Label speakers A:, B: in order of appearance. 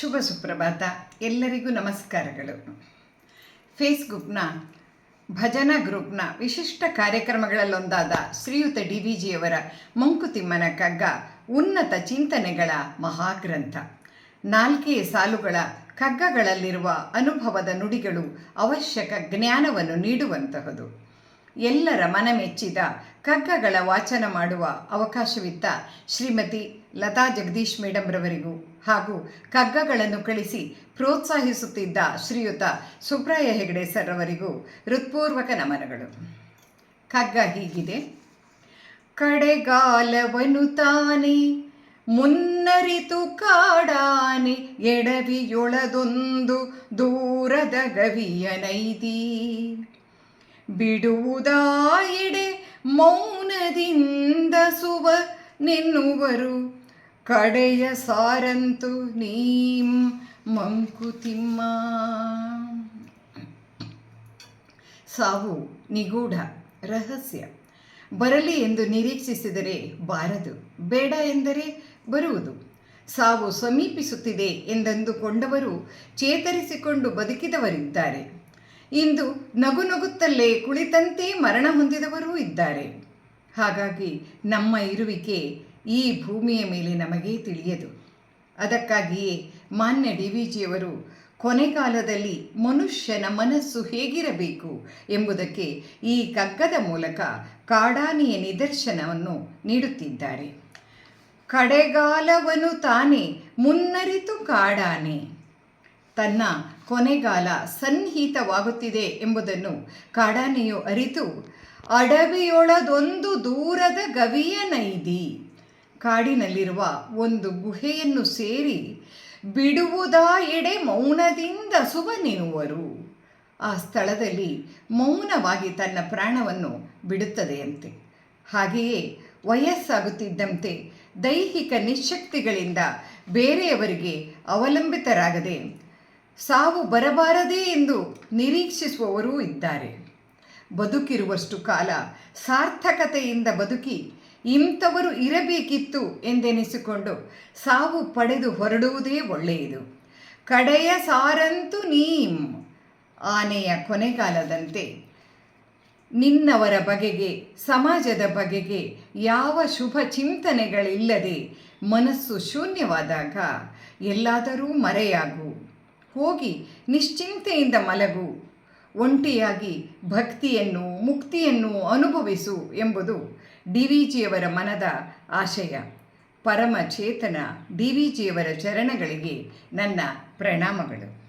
A: ಶುಭ ಸುಪ್ರಭಾತ. ಎಲ್ಲರಿಗೂ ನಮಸ್ಕಾರಗಳು. ಫೇಸ್ಬುಕ್ನ, ಭಜನಾ ಗ್ರೂಪ್ನ ವಿಶಿಷ್ಟ ಕಾರ್ಯಕ್ರಮಗಳಲ್ಲೊಂದಾದ ಶ್ರೀಯುತ ಡಿ ವಿ ಜಿಯವರ ಮಂಕುತಿಮ್ಮನ ಕಗ್ಗ ಉನ್ನತ ಚಿಂತನೆಗಳ ಮಹಾಗ್ರಂಥ. ನಾಲ್ಕೇ ಸಾಲುಗಳ ಕಗ್ಗಗಳಲ್ಲಿರುವ ಅನುಭವದ ನುಡಿಗಳು ಅವಶ್ಯಕ ಜ್ಞಾನವನ್ನು ನೀಡುವಂತಹದು. ಎಲ್ಲರ ಮನಮೆಚ್ಚಿದ ಕಗ್ಗಗಳ ವಾಚನ ಮಾಡುವ ಅವಕಾಶವಿತ್ತ ಶ್ರೀಮತಿ ಲತಾ ಜಗದೀಶ್ ಮೇಡಮ್ರವರಿಗೂ ಹಾಗೂ ಕಗ್ಗಗಳನ್ನು ಕಳಿಸಿ ಪ್ರೋತ್ಸಾಹಿಸುತ್ತಿದ್ದ ಶ್ರೀಯುತ ಸುಬ್ರಾಯ ಹೆಗಡೆ ಸರ್ ಅವರಿಗೂ ಹೃತ್ಪೂರ್ವಕ ನಮನಗಳು. ಕಗ್ಗ ಹೀಗಿದೆ. ಕಡೆಗಾಲವನು ತಾನೆ, ಮುನ್ನರಿತು ಕಾಡಾನೆ, ಎಡವಿಯೊಳದೊಂದು ದೂರದ ಗವಿಯನೈದಿ ಬಿಡುವುದಾಯಿಡೆ ಮೌನದಿಂದ ಸುವ ನಿನ್ನುವರು. ಕಡೆಯ ಸಾರಂತು ನೀಂ ಮಂಕುತಿಮ್ಮ. ಸಾವು, ನಿಗೂಢ, ರಹಸ್ಯ. ಬರಲಿ ಎಂದು ನಿರೀಕ್ಷಿಸಿದರೆ ಬಾರದು, ಬೇಡ ಎಂದರೆ ಬರುವುದು. ಸಾವು ಸಮೀಪಿಸುತ್ತಿದೆ ಎಂದಂದುಕೊಂಡವರು ಚೇತರಿಸಿಕೊಂಡು ಬದುಕಿದವರಿದ್ದಾರೆ. ಇಂದು ನಗು ನಗುತ್ತಲ್ಲೇ ಕುಳಿತಂತೆ ಮರಣ ಹೊಂದಿದವರೂ ಇದ್ದಾರೆ. ಹಾಗಾಗಿ ನಮ್ಮ ಇರುವಿಕೆ ಈ ಭೂಮಿಯ ಮೇಲೆ ನಮಗೆ ತಿಳಿಯದು. ಅದಕ್ಕಾಗಿಯೇ ಮಾನ್ಯ ಡಿ ವಿ ಜಿಯವರು ಕೊನೆಗಾಲದಲ್ಲಿ ಮನುಷ್ಯನ ಮನಸ್ಸು ಹೇಗಿರಬೇಕು ಎಂಬುದಕ್ಕೆ ಈ ಕಗ್ಗದ ಮೂಲಕ ಕಾಡಾನೆಯ ನಿದರ್ಶನವನ್ನು ನೀಡುತ್ತಿದ್ದಾರೆ. ಕಡೆಗಾಲವನು ತಾನೇ ಮುನ್ನರಿತು ಕಾಡಾನೆ. ತನ್ನ ಕೊನೆಗಾಲ ಸನ್ನಿಹಿತವಾಗುತ್ತಿದೆ ಎಂಬುದನ್ನು ಕಾಡಾನೆಯು ಅರಿತು, ಅಡವಿಯೊಳದೊಂದು ದೂರದ ಗವಿಯ ನೈದಿ. ಕಾಡಿನಲ್ಲಿರುವ ಒಂದು ಗುಹೆಯನ್ನು ಸೇರಿ ಬಿಡುವುದಾ ಎಡೆ ಮೌನದಿಂದ ಸುಬನಿನುವರು ಆ ಸ್ಥಳದಲ್ಲಿ ಮೌನವಾಗಿ ತನ್ನ ಪ್ರಾಣವನ್ನು ಬಿಡುತ್ತದೆಯಂತೆ. ಹಾಗೆಯೇ ವಯಸ್ಸಾಗುತ್ತಿದ್ದಂತೆ ದೈಹಿಕ ನಿಶಕ್ತಿಗಳಿಂದ ಬೇರೆಯವರಿಗೆ ಅವಲಂಬಿತರಾಗದೆ ಸಾವು ಬರಬಾರದೇ ಎಂದು ನಿರೀಕ್ಷಿಸುವವರೂ ಇದ್ದಾರೆ. ಬದುಕಿರುವಷ್ಟು ಕಾಲ ಸಾರ್ಥಕತೆಯಿಂದ ಬದುಕಿ ಇಂಥವರು ಇರಬೇಕಿತ್ತು ಎಂದೆನಿಸಿಕೊಂಡು ಸಾವು ಪಡೆದು ಹೊರಡುವುದೇ ಒಳ್ಳೆಯದು. ಕಡೆಯ ಸಾರಂತೂ ನೀಂ. ಆನೆಯ ಕೊನೆಗಾಲದಂತೆ ನಿನ್ನವರ ಬಗೆಗೆ, ಸಮಾಜದ ಬಗೆಗೆ ಯಾವ ಶುಭ ಚಿಂತನೆಗಳಿಲ್ಲದೆ ಮನಸ್ಸು ಶೂನ್ಯವಾದಾಗ ಎಲ್ಲಾದರೂ ಮರೆಯಾಗು. ಹೋಗಿ ನಿಶ್ಚಿಂತೆಯಿಂದ ಮಲಗು. ಒಂಟಿಯಾಗಿ ಭಕ್ತಿಯನ್ನು, ಮುಕ್ತಿಯನ್ನು ಅನುಭವಿಸು ಎಂಬುದು ಡಿ ವಿ ಜಿಯವರ ಮನದ ಆಶಯ. ಪರಮ ಚೇತನ ಡಿ ವಿ ಜಿಯವರ ಚರಣಗಳಿಗೆ ನನ್ನ ಪ್ರಣಾಮಗಳು.